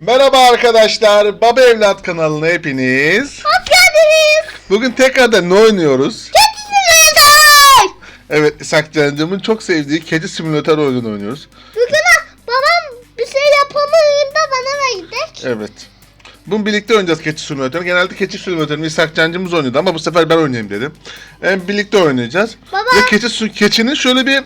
Merhaba arkadaşlar, Baba Evlat kanalına hepiniz. Hoş geldiniz. Bugün tekrardan ne oynuyoruz? Kedi simülatör. Evet, İshak Can'cımın çok sevdiği kedi simülatör oyununu oynuyoruz. Bugün babam bir şey yapamayınca bana verecek. Evet. Bunu birlikte oynayacağız keçi simülatörü. Genelde keçi simülatörünü İshak Can'cımız oynuyordu ama bu sefer ben oynayayım dedim. Yani birlikte oynayacağız. Baba. Ve keçi, keçinin şöyle bir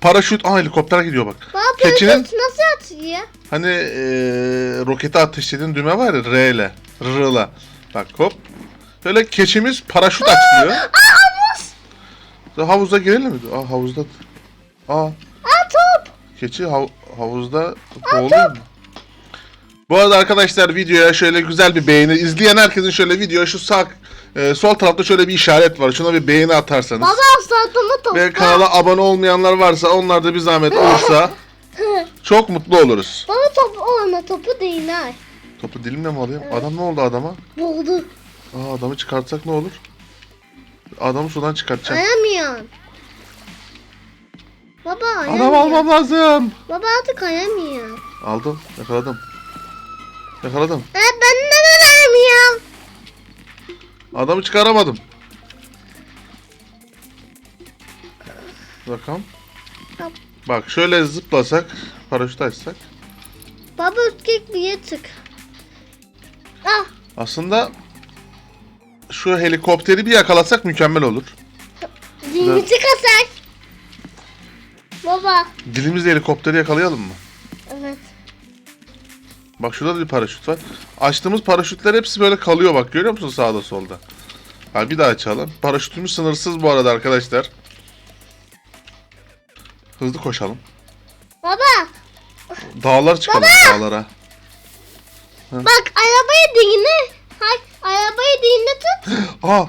paraşüt... Aa helikopter gidiyor bak. Baba Keçinin paraşüt nasıl atıyor? hani eee roketi ateşlediğin düğme var ya R ile. R ile. Bak hop. Böyle keçimiz paraşüt açılıyor. Aa havuz. Havuza girelim mi? Aa havuzda. Aa Aa top. keçi hav- havuzda boğuluyor mu? Bu arada arkadaşlar videoya şöyle güzel bir beğeni izleyen herkesin şöyle videoya şu sağ e, sol tarafta şöyle bir işaret var. Şuna bir beğeni atarsanız Baba sırtımı topla. ve kanala abone olmayanlar varsa onlar da bir zahmet olursa çok mutlu oluruz. Baba topu olma topu değil ha. Topu dilimle mi alayım? Adam ne oldu adama? Buldu. Aa adamı çıkartsak ne olur? Adamı sudan çıkartacağım. Ayamıyorsun. Baba ayamıyor. Adam almam lazım. Baba artık ayamıyor. Aldım. Yakaladım. Yakaladım. E ben neden ayamıyorum? Adamı çıkaramadım. Bakalım. Bak şöyle zıplasak, paraşüt açsak. Baba ürkek bir çık. Ah Aslında şu helikopteri bir yakalasak mükemmel olur. zihniyeti kasak. Baba. Dilimizle helikopteri yakalayalım mı? Bak şurada da bir paraşüt var. Açtığımız paraşütler hepsi böyle kalıyor bak görüyor musun sağda solda? Ha bir daha açalım. Paraşütümüz sınırsız bu arada arkadaşlar. Hızlı koşalım. Baba. Dağlar çıkalım dağlara. Bak arabayı dinle. Hay, arabayı dinle tut. Aa!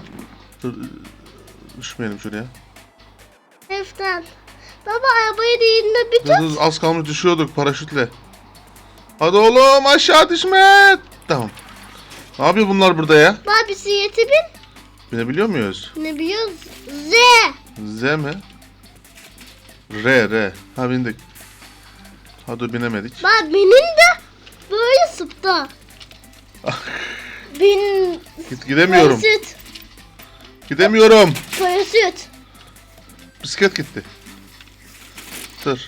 Dur, Düşmeyelim şuraya. Eften. Baba arabayı dinle bir Dur, tut. dur, az kalmış düşüyorduk paraşütle. Hadi oğlum aşağı düşme. Tamam. Ne yapıyor bunlar burada ya? Baba bisikleti bin. Binebiliyor muyuz? Ne biliyoruz? Z. Z mi? R, R. Ha bindik. Hadi binemedik. Bak benim de böyle sıptı. Bin Git, gidemiyorum. paraşüt. Gidemiyorum. Paraşüt. Bisiklet gitti. Dur.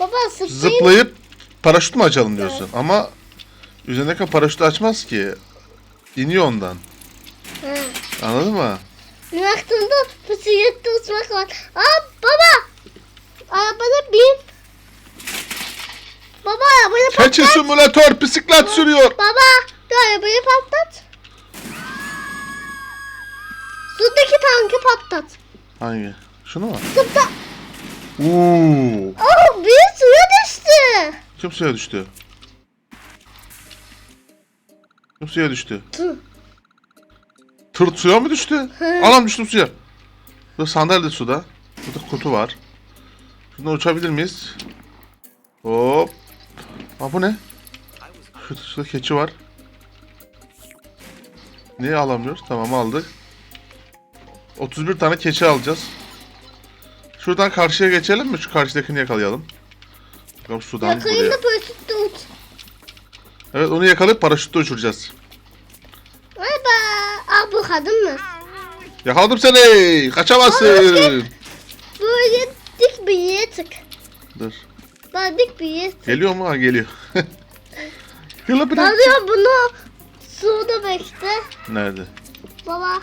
Baba sıptayım. Zıplayıp paraşüt mü açalım diyorsun? Ama üzerindeki paraşütü açmaz ki. İniyor ondan. Ha. Anladın mı? Baktığımda bisiklette uçmak var. Aa baba. Arabada bin. Baba arabayı patlat. Keçi simülatör bisiklet sürüyor. Baba dur arabayı patlat. Sudaki tankı patlat. Hangi? Şunu mu? Zıpla. Uuu. Oh bir suya düştü. Kim suya düştü? Kim suya düştü? Tüh. Tırt suya mı düştü? Anam düştüm suya. Burada sandalye suda. Burada kutu var. Şuradan uçabilir miyiz? Hop. Aa bu ne? Şurada, şurada keçi var. Niye alamıyoruz? Tamam aldık. 31 tane keçi alacağız. Şuradan karşıya geçelim mi? Şu karşıdakini yakalayalım. Bakalım sudan buraya. Yakayında paraşütle uç. Evet onu yakalayıp paraşütle uçuracağız. Baba. Aa bu kadın mı? Yakaladım seni. Kaçamazsın. Böyle dik bir yere çık. Dur. Bak dik bir yere çık. Geliyor mu? Ha geliyor. Yıla bırak. Dalıyor bunu suda bekle. Nerede? Baba.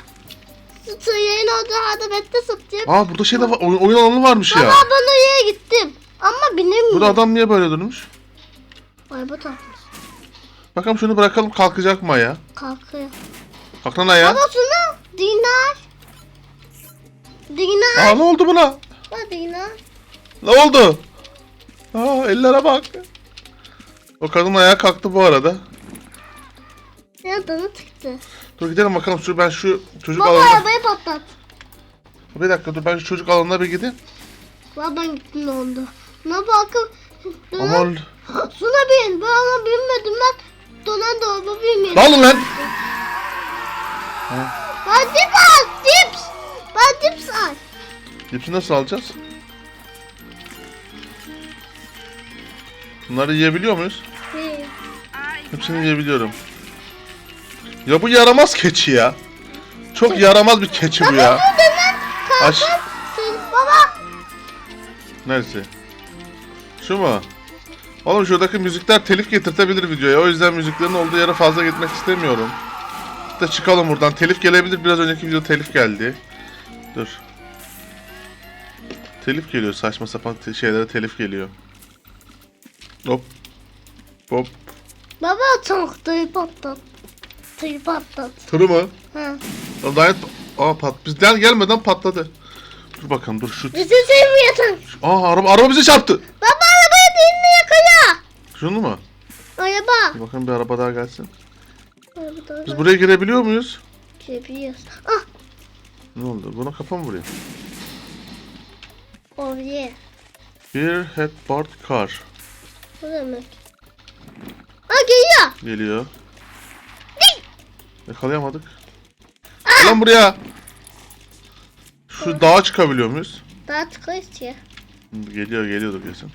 Su suyun orada hadi bekle sıpacağım. Aa burada şey de var. Oyun, oyun alanı varmış ya. Baba ben oraya gittim. Ama binemiyorum. Burada adam niye böyle durmuş? Bu takmış. Bakalım şunu bırakalım kalkacak mı ayağa? Kalkıyor. Kalk lan ayağa. Baba şunu dinar. Dinar. Aa ne oldu buna? Bak dinar. Ne oldu? Aa ellere bak. O kadın ayağa kalktı bu arada. Ya danı çıktı. Dur gidelim bakalım şu ben şu çocuk Baba alanına. arabayı patlat. Bir dakika dur ben şu çocuk alanına bir gideyim. Baba ben gittim ne oldu? Ne bakın. Aman. Şuna bin. Ben ona binmedim ben. Donan dolaba binmedim. Dağılın lan. Ben dip al. Dips. Ben dips al. Cipsi nasıl alacağız? Bunları yiyebiliyor muyuz? Bir. Hepsini yiyebiliyorum. Ya bu yaramaz keçi ya. Çok yaramaz bir keçi bu ya. Aç. Sen baba. Neresi? Şu mu? Oğlum şuradaki müzikler telif getirtebilir videoya. O yüzden müziklerin olduğu yere fazla gitmek istemiyorum. De çıkalım buradan. Telif gelebilir. Biraz önceki video telif geldi. Dur. Telif geliyor. Saçma sapan te- şeylere telif geliyor. Hop. Hop. Baba tahtayı patlat. Tahtayı patlat. Tırı mı? Ha. Lan Gayet... Aa pat. Bizden gelmeden patladı. Dur bakalım dur şu... Bizi sevmiyorsun. Aa araba, araba bizi çarptı. Baba arabaya dinle yakala. Şunu mu? Araba. Bakın bir araba daha gelsin. Araba Biz buraya girebiliyor muyuz? Çeviyoruz. Ah Ne oldu? Buna kafa mı vuruyor? oraya. Bir headboard car Bu demek. Aa geliyor. geliyor. Yakalayamadık. Lan buraya. Şu dağa çıkabiliyor muyuz? Daha çıkıyoruz ya. Geliyor geliyordu kesin.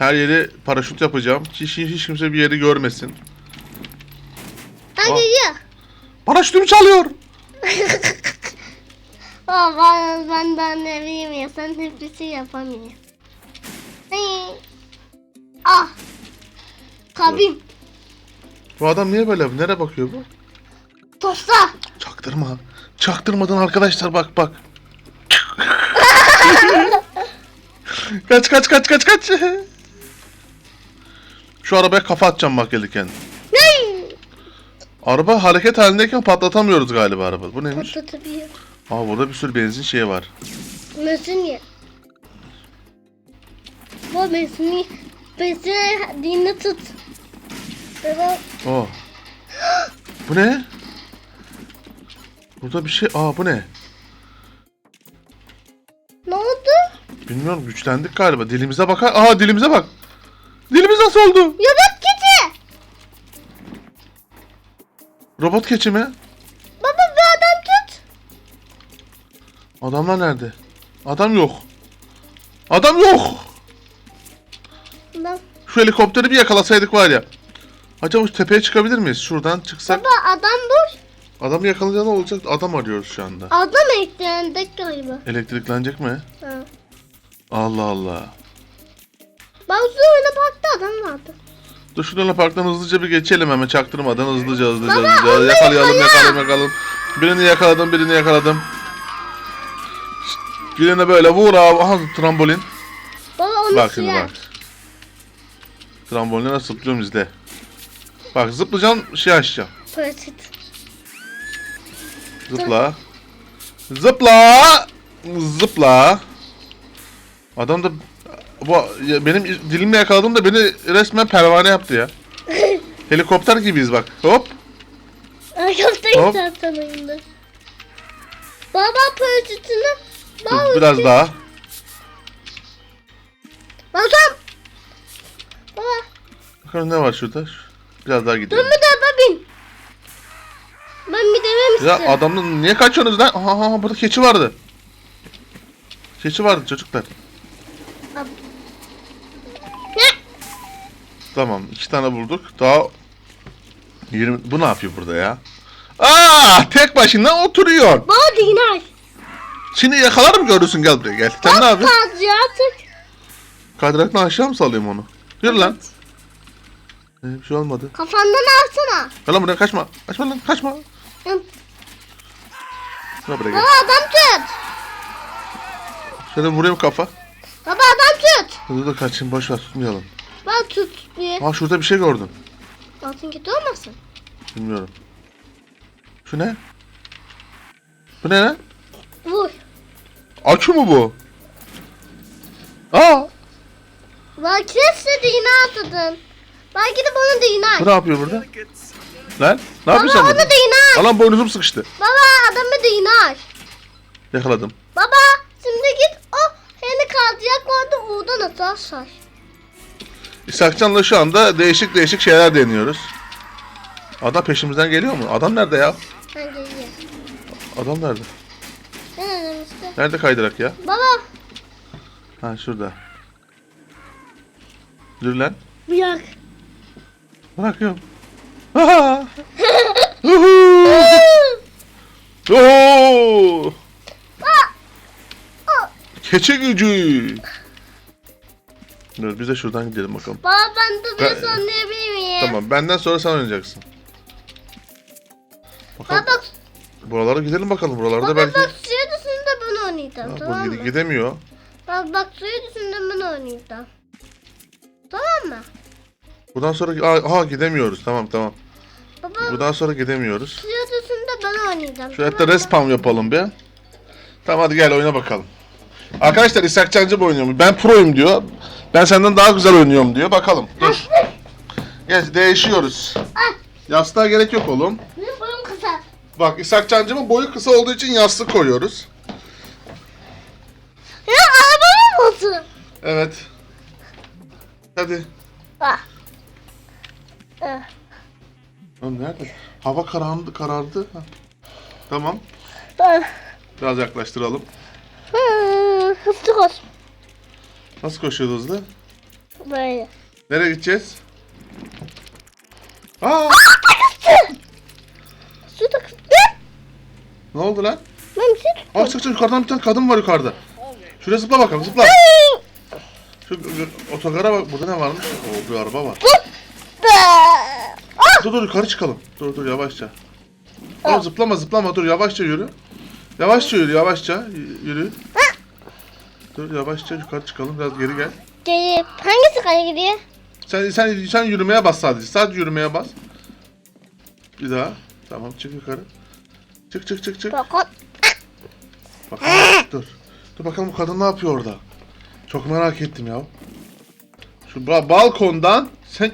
Her yeri paraşüt yapacağım. Hiç, hiç kimse bir yeri görmesin. Ha Aa. geliyor. Paraşütümü çalıyor. Aa ben, ben daha ne bileyim ya. Sen hepsi yapamıyorsun. Hey. Ah. Kabim. Bu adam niye böyle? Nereye bakıyor bu? Tosta. Çaktırma. Çaktırmadan arkadaşlar bak bak. kaç kaç kaç kaç kaç. Şu arabaya kafa atacağım bak gelirken. Ne? Araba hareket halindeyken patlatamıyoruz galiba araba. Bu neymiş? Patlatabiliyor. Aa burada bir sürü benzin şeyi var. Mesin ye. Bu mesini. Mesini dinle tut. Baba. Oo. Bu ne? Burada bir şey. Aa bu ne? Ne oldu? Bilmiyorum güçlendik galiba. Dilimize bakar. Aa dilimize bak. Nasıl oldu? Yobot kiti. Robot keçi mi? Baba bir adam tut. Adamlar nerede? Adam yok. Adam yok. Baba, Şu helikopteri bir yakalasaydık var ya. Acaba şu tepeye çıkabilir miyiz? Şuradan çıksak. baba adam boş. Adamı yakalayınca ne olacak? Adam arıyoruz şu anda. Adam eklendi galiba. Elektriklenecek mi? Ha. Allah Allah. Bak öyle baktı adam vardı. Dur şu Luna Park'tan hızlıca bir geçelim hemen çaktırmadan hızlıca hızlıca Baba, hızlıca. Yakalayalım yakala. yakalayalım yakalayalım. Birini yakaladım birini yakaladım. Birine böyle vur abi. Aha trambolin. Baba onu Bak şimdi bak. Tramboline nasıl zıplıyorum izle. Bak zıplayacaksın şey açacağım. Pratik. Zıpla. Zıpla. Zıpla. Adam da bu ya benim dilimle yakaladım da beni resmen pervane yaptı ya. Helikopter gibiyiz bak. Hop. Arkadaşlar Hop. zaten oyunda. Baba. Dur, Baba biraz daha. Bakın. Baba. Bakalım ne var şurada. Biraz daha gidelim. mu da bin. Ben bir dememiştim. Ya adamın niye kaçıyorsunuz lan? Aha, aha burada keçi vardı. Keçi vardı çocuklar. Tamam iki tane bulduk. Daha 20 bu ne yapıyor burada ya? Aa tek başına oturuyor. Baba dinar. Şimdi yakalarım görürsün gel buraya gel. Sen ne yapıyorsun? Kaz ya tık. Kaydıraktan aşağı mı salayım onu? Yürü lan. Ee, bir şey olmadı. Kafandan alsana. Gel lan buraya kaçma. Kaçma lan kaçma. Hı. Gel buraya Baba gel. adam tut. Şöyle vurayım kafa. Baba adam tut. Dur dur kaçayım boş ver tutmayalım. Bak tut bir. Aa şurada bir şey gördüm. Altın kötü olmasın? Bilmiyorum. Şu ne? Bu ne lan? Vur. Akü mu bu? Aa! Bak sesle dinar atadın. Belki de bunu dinar. Bu ne yapıyor burada? Lan? Ne Baba yapıyorsun onu burada? dinar. Alan boynuzum sıkıştı. Baba adamı dinar. Yakaladım. Baba şimdi git o hani kalacak vardı oradan atar. İshakcan'la şu anda değişik değişik şeyler deniyoruz. Adam peşimizden geliyor mu? Adam nerede ya? Ben geliyor. Adam nerede? Sen aramıştı. Nerede kaydırak ya? Baba Ha şurada. Dur lan. bırak. Bırakıyorum. Keçe gücü. Dur biz de şuradan gidelim bakalım. Baba ben de Ben- bir oynayabilir miyim? Tamam benden sonra sen oynayacaksın. Bakalım. Baba Buralara gidelim bakalım. Buralarda baba belki... bak suya dışında ben oynayacağım Ha, tamam bu mı? gide- gidemiyor. Bak bak suya dışında ben oynayacağım. Tamam mı? Buradan sonra... Aa, aha gidemiyoruz. Tamam tamam. Baba Buradan sonra gidemiyoruz. suya dışında ben oynayacağım. Şu hatta tamam mı? respawn yapalım bir. Tamam hadi gel oyna bakalım. Arkadaşlar İshak Cancı oynuyor. Ben proyum diyor. Ben senden daha güzel oynuyorum diyor. Bakalım. Dur. Gel değişiyoruz. Yastığa gerek yok oğlum. benim boyum kısa. Bak İshak Cancı'nın boyu kısa olduğu için yastık koyuyoruz. Ya arabamın motoru. Evet. Hadi. Ah. Ah. Oğlum nerede? Hava karandı, karardı. Ha. Tamam. Ah. Biraz yaklaştıralım. Hmm, Hızlı koş. Nasıl koşuyordu hızlı? Böyle. Nereye gideceğiz? Aa! Su da kıstı. Ne oldu lan? Ben bir şey Aa çık çık yukarıdan bir tane kadın var yukarıda. Şuraya zıpla bakalım zıpla. Şu otogara bak burada ne varmış? Oo bir araba var. Ah. Dur dur yukarı çıkalım. Dur dur yavaşça. Oğlum zıplama zıplama dur yavaşça yürü. Yavaşça yürü yavaşça y- yürü. Dur yavaşça yukarı çıkalım biraz geri gel. Geri. Hangisi kale gidiyor? Sen sen sen yürümeye bas sadece. Sadece yürümeye bas. Bir daha. Tamam çık yukarı. Çık çık çık çık. Bakın. Bakalım dur. Dur bakalım bu kadın ne yapıyor orada. Çok merak ettim ya. Şu ba- balkondan sen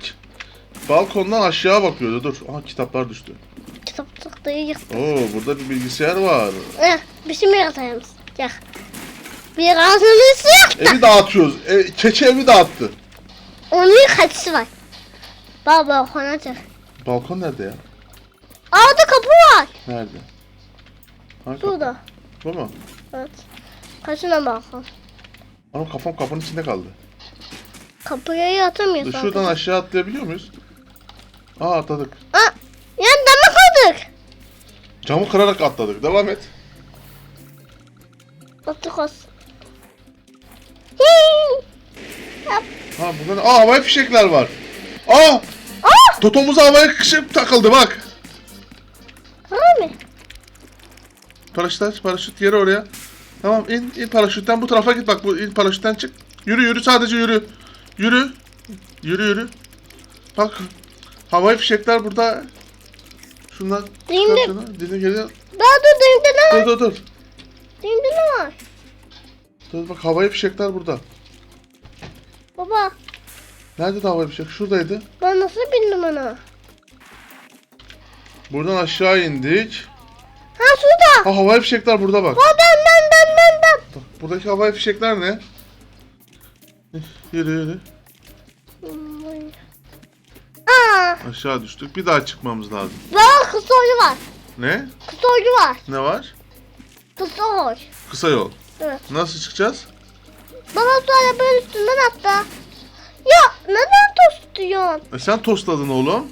balkondan aşağı bakıyordu. Dur. Aha kitaplar düştü. Kitap çıktı. Oo burada bir bilgisayar var. Eh, mi yazayım? Gel. Bir ağzımız yok. Evi dağıtıyoruz. E, keçi evi dağıttı. Onun kaçısı var. Baba balkona çık. Balkon nerede ya? Orada kapı var. Nerede? Hangi kapı? Burada. Bu mu? Evet. Kaçına balkon. Ama kafam kapının içinde kaldı. Kapıya yatamıyorsun. Dur, şuradan aşağı atlayabiliyor muyuz? Aa atladık. Aa, ya dama koyduk. Camı kırarak atladık. Devam et. Attık olsun. Ha burada ne? Aa havai fişekler var. Aa! Aa! Totomuza havaya kışıp takıldı bak. Abi. Paraşüt paraşüt yeri oraya. Tamam in, in paraşütten bu tarafa git bak bu in paraşütten çık. Yürü yürü sadece yürü. Yürü. Yürü yürü. Bak havai fişekler burada. Şunlar şunu. Dini geliyor. Daha dur düğümde ne var? Dur dur dur. Düğümde ne var? Dur bak havai fişekler burada. Baba Nerede de havai fişek? Şuradaydı. ben nasıl bindim ona? Buradan aşağı indik. Ha şurada. Ha havai fişekler burada bak. Baba ben ben ben ben ben. Bak, Buradaki havai fişekler ne? Yürü yürü. Aa, Aşağı düştük. Bir daha çıkmamız lazım. baba kısa oyu var. Ne? Kısa oyu var. Ne var? Kısa oy. Kısa yol. Evet. Nasıl çıkacağız? Baba sonra böyle üstünden atla. Ya neden tost diyorsun? E sen tostladın oğlum.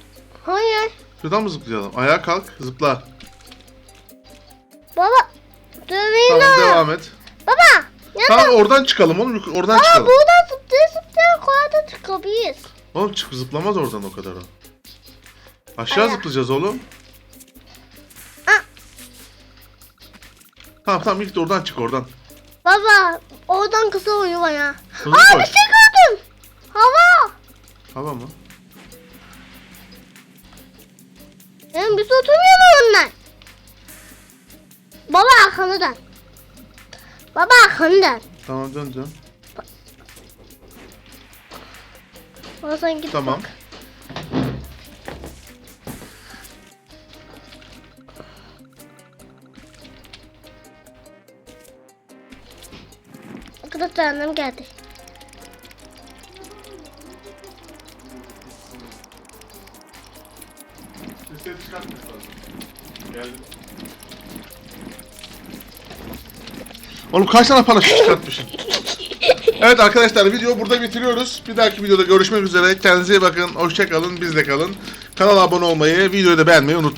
Hayır. Şuradan mı zıplayalım? Ayağa kalk, zıpla. Baba. Dövmeyin Tamam o. devam et. Baba. Ya Tamam oradan çıkalım oğlum. Oradan Baba çıkalım. buradan zıplaya zıplaya koyada çıkabiliriz. Oğlum çık zıplamaz oradan o kadar o. Aşağı Ayağa. zıplayacağız oğlum. Ah. Tamam tamam ilk de oradan çık oradan. Baba oradan kısa oyu var ya. Aa bir şey gördüm. Hava. Tamam mı? Benim bir oturmuyor mu onlar? Baba arkanı dön. Baba arkanı dön. Tamam dön dön. Baba sen git Tamam. bak. Arkadaşlar annem geldi. Oğlum kaç tane paraşüt çıkartmışsın? evet arkadaşlar videoyu burada bitiriyoruz. Bir dahaki videoda görüşmek üzere. Kendinize iyi bakın. Hoşça kalın. Bizde kalın. Kanala abone olmayı, videoyu da beğenmeyi unutmayın.